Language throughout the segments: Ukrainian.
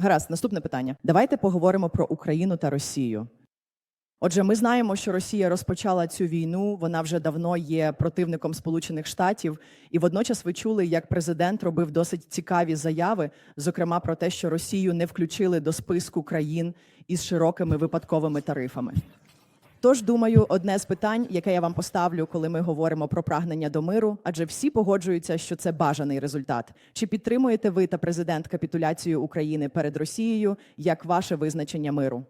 Гаразд, наступне питання. Давайте поговоримо про Україну та Росію. Отже, ми знаємо, що Росія розпочала цю війну. Вона вже давно є противником Сполучених Штатів, і водночас ви чули, як президент робив досить цікаві заяви, зокрема про те, що Росію не включили до списку країн із широкими випадковими тарифами. Тож, думаю, одне з питань, яке я вам поставлю, коли ми говоримо про прагнення до миру, адже всі погоджуються, що це бажаний результат. Чи підтримуєте ви та президент капітуляцію України перед Росією як ваше визначення миру?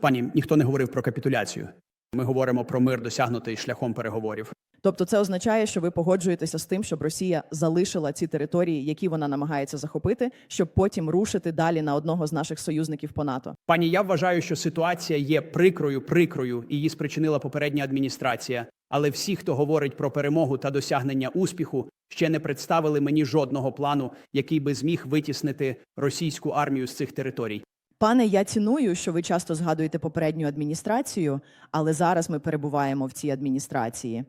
Пані, ніхто не говорив про капітуляцію. Ми говоримо про мир, досягнутий шляхом переговорів. Тобто, це означає, що ви погоджуєтеся з тим, щоб Росія залишила ці території, які вона намагається захопити, щоб потім рушити далі на одного з наших союзників по НАТО. Пані, я вважаю, що ситуація є прикрою, прикрою, і її спричинила попередня адміністрація. Але всі, хто говорить про перемогу та досягнення успіху, ще не представили мені жодного плану, який би зміг витіснити російську армію з цих територій. Пане, я ціную, що ви часто згадуєте попередню адміністрацію, але зараз ми перебуваємо в цій адміністрації.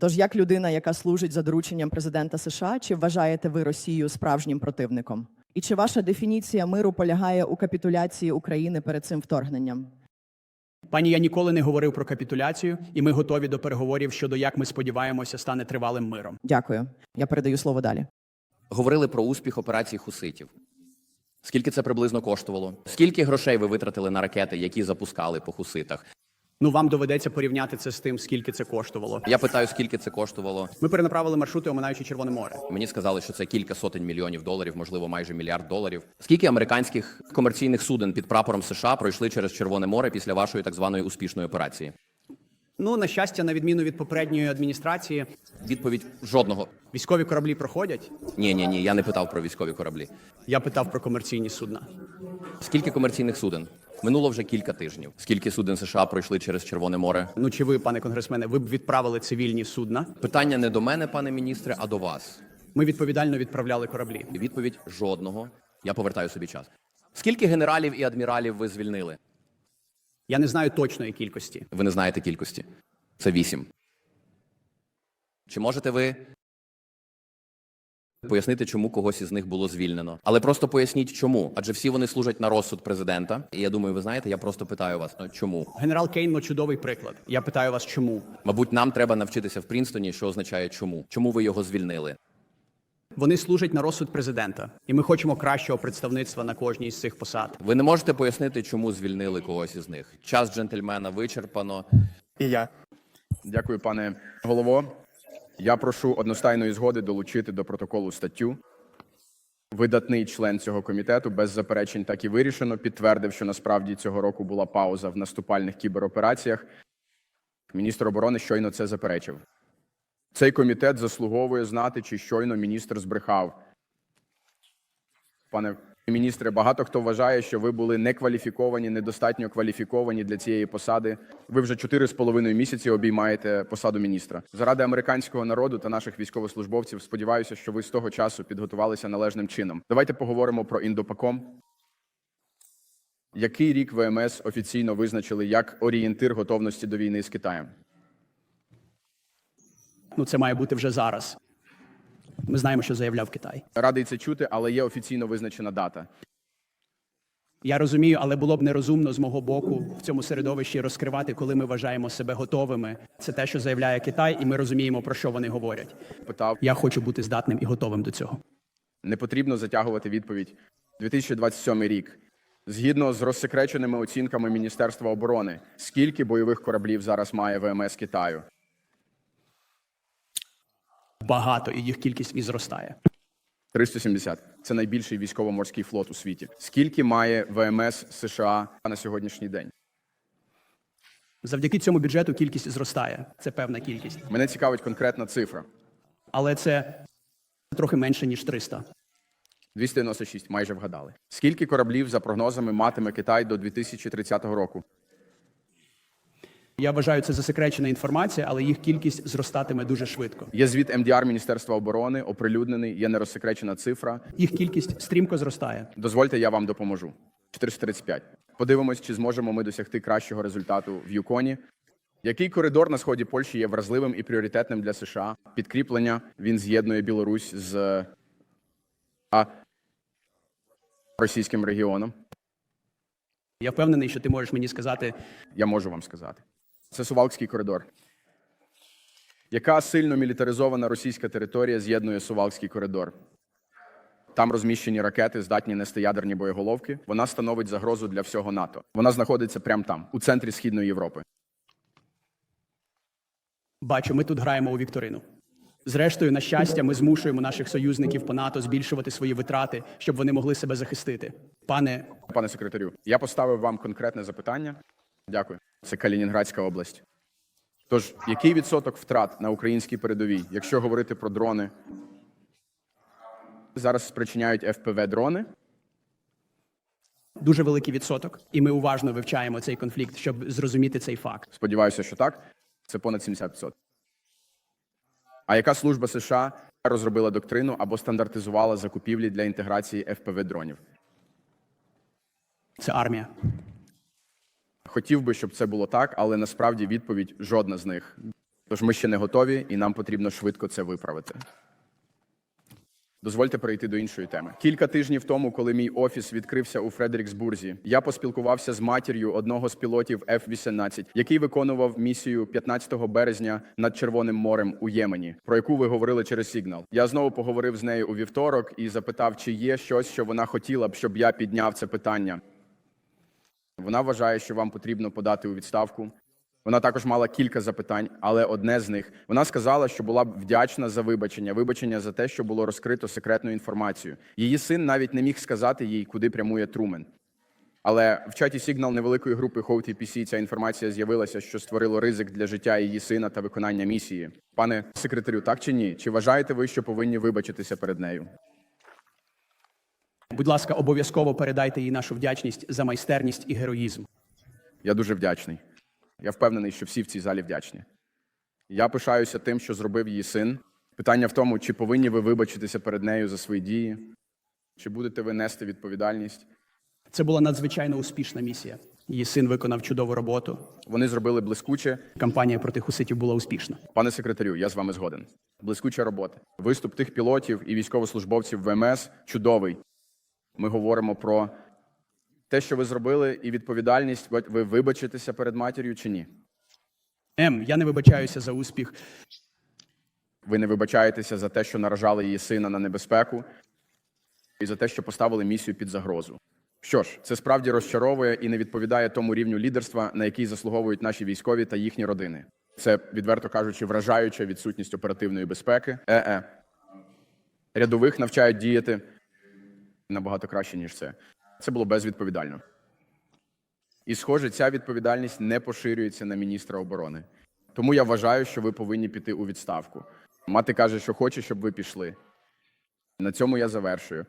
Тож, як людина, яка служить за дорученням президента США, чи вважаєте ви Росію справжнім противником? І чи ваша дефініція миру полягає у капітуляції України перед цим вторгненням? Пані, я ніколи не говорив про капітуляцію, і ми готові до переговорів щодо як ми сподіваємося стане тривалим миром. Дякую. Я передаю слово далі. Говорили про успіх операції хуситів. Скільки це приблизно коштувало? Скільки грошей ви витратили на ракети, які запускали по хуситах? Ну вам доведеться порівняти це з тим, скільки це коштувало. Я питаю, скільки це коштувало. Ми перенаправили маршрути, оминаючи Червоне море. Мені сказали, що це кілька сотень мільйонів доларів, можливо, майже мільярд доларів. Скільки американських комерційних суден під прапором США пройшли через Червоне море після вашої так званої успішної операції? Ну на щастя, на відміну від попередньої адміністрації, Відповідь жодного. військові кораблі проходять. Ні, ні, ні. Я не питав про військові кораблі. Я питав про комерційні судна. Скільки комерційних суден? Минуло вже кілька тижнів. Скільки суден США пройшли через Червоне море? Ну чи ви, пане конгресмене, ви б відправили цивільні судна? Питання не до мене, пане міністре, а до вас. Ми відповідально відправляли кораблі. Відповідь жодного. Я повертаю собі час. Скільки генералів і адміралів ви звільнили? Я не знаю точної кількості. Ви не знаєте кількості. Це вісім. Чи можете ви пояснити, чому когось із них було звільнено? Але просто поясніть, чому. Адже всі вони служать на розсуд президента. І я думаю, ви знаєте, я просто питаю вас, ну чому? Генерал Кейн чудовий приклад. Я питаю вас, чому Мабуть, нам треба навчитися в Прінстоні, що означає чому. Чому ви його звільнили? вони служать на розсуд президента, і ми хочемо кращого представництва на кожній з цих посад. Ви не можете пояснити, чому звільнили когось із них. Час джентльмена вичерпано. І я. Дякую, пане голово. Я прошу одностайної згоди долучити до протоколу статтю. Видатний член цього комітету без заперечень так і вирішено. Підтвердив, що насправді цього року була пауза в наступальних кіберопераціях. Міністр оборони щойно це заперечив. Цей комітет заслуговує знати, чи щойно міністр збрехав. Пане міністре, багато хто вважає, що ви були некваліфіковані, недостатньо кваліфіковані для цієї посади. Ви вже чотири з половиною місяці обіймаєте посаду міністра. Заради американського народу та наших військовослужбовців сподіваюся, що ви з того часу підготувалися належним чином. Давайте поговоримо про індопаком. Який рік ВМС офіційно визначили як орієнтир готовності до війни з Китаєм? Ну це має бути вже зараз. Ми знаємо, що заявляв Китай. Радий це чути, але є офіційно визначена дата. Я розумію, але було б нерозумно з мого боку в цьому середовищі розкривати, коли ми вважаємо себе готовими. Це те, що заявляє Китай, і ми розуміємо, про що вони говорять. Питав Я хочу бути здатним і готовим до цього. Не потрібно затягувати відповідь. 2027 рік. Згідно з розсекреченими оцінками Міністерства оборони, скільки бойових кораблів зараз має ВМС Китаю? Багато і їх кількість і зростає. 370. Це найбільший військово-морський флот у світі. Скільки має ВМС США на сьогоднішній день? Завдяки цьому бюджету кількість зростає. Це певна кількість, Мене цікавить конкретна цифра. але це трохи менше ніж 300. 296, майже вгадали. Скільки кораблів за прогнозами матиме Китай до 2030 року? Я вважаю, це засекречена інформація, але їх кількість зростатиме дуже швидко. Є звіт МДР Міністерства оборони, оприлюднений, є нерозсекречена цифра. Їх кількість стрімко зростає. Дозвольте, я вам допоможу. 435. Подивимось, чи зможемо ми досягти кращого результату в Юконі. Який коридор на сході Польщі є вразливим і пріоритетним для США? Підкріплення він з'єднує Білорусь з. А російським регіоном. Я впевнений, що ти можеш мені сказати, Я можу вам сказати. Це Сувалкський коридор. Яка сильно мілітаризована російська територія з'єднує Сувалкський коридор? Там розміщені ракети, здатні нести ядерні боєголовки. Вона становить загрозу для всього НАТО. Вона знаходиться прямо там, у центрі Східної Європи. бачу, ми тут граємо у вікторину. Зрештою, на щастя, ми змушуємо наших союзників по НАТО збільшувати свої витрати, щоб вони могли себе захистити. Пане, Пане секретарю, я поставив вам конкретне запитання. Дякую. Це Калінінградська область. Тож, який відсоток втрат на українській передовій, якщо говорити про дрони? Зараз спричиняють FPV дрони. дуже великий відсоток, і ми уважно вивчаємо цей конфлікт, щоб зрозуміти цей факт. Сподіваюся, що так. Це понад 70%. А яка служба США розробила доктрину або стандартизувала закупівлі для інтеграції FPV дронів? Це армія. Хотів би, щоб це було так, але насправді відповідь жодна з них. Тож ми ще не готові, і нам потрібно швидко це виправити. Дозвольте перейти до іншої теми. Кілька тижнів тому, коли мій офіс відкрився у Фредеріксбурзі, я поспілкувався з матір'ю одного з пілотів F-18, який виконував місію 15 березня над Червоним морем у Ємені, про яку ви говорили через сигнал. Я знову поговорив з нею у вівторок і запитав, чи є щось, що вона хотіла б, щоб я підняв це питання. Вона вважає, що вам потрібно подати у відставку. Вона також мала кілька запитань, але одне з них вона сказала, що була б вдячна за вибачення, вибачення за те, що було розкрито секретну інформацію. Її син навіть не міг сказати їй, куди прямує Трумен. Але в чаті Сігнал невеликої групи HOTPC ця інформація з'явилася, що створило ризик для життя її сина та виконання місії. Пане секретарю, так чи ні? Чи вважаєте ви, що повинні вибачитися перед нею? Будь ласка, обов'язково передайте їй нашу вдячність за майстерність і героїзм. Я дуже вдячний. Я впевнений, що всі в цій залі вдячні. Я пишаюся тим, що зробив її син. Питання в тому, чи повинні ви вибачитися перед нею за свої дії, чи будете ви нести відповідальність. Це була надзвичайно успішна місія. Її син виконав чудову роботу. Вони зробили блискуче. Кампанія проти хуситів була успішна. Пане секретарю, я з вами згоден. Блискуча робота. Виступ тих пілотів і військовослужбовців ВМС чудовий. Ми говоримо про те, що ви зробили, і відповідальність. Ви вибачитеся перед матір'ю чи ні? М, я не вибачаюся за успіх. Ви не вибачаєтеся за те, що наражали її сина на небезпеку, і за те, що поставили місію під загрозу. Що ж, це справді розчаровує і не відповідає тому рівню лідерства, на який заслуговують наші військові та їхні родини. Це, відверто кажучи, вражаюча відсутність оперативної безпеки. Е-е. Рядових навчають діяти набагато краще, ніж це. Це було безвідповідально. І, схоже, ця відповідальність не поширюється на міністра оборони. Тому я вважаю, що ви повинні піти у відставку. Мати каже, що хоче, щоб ви пішли. На цьому я завершую.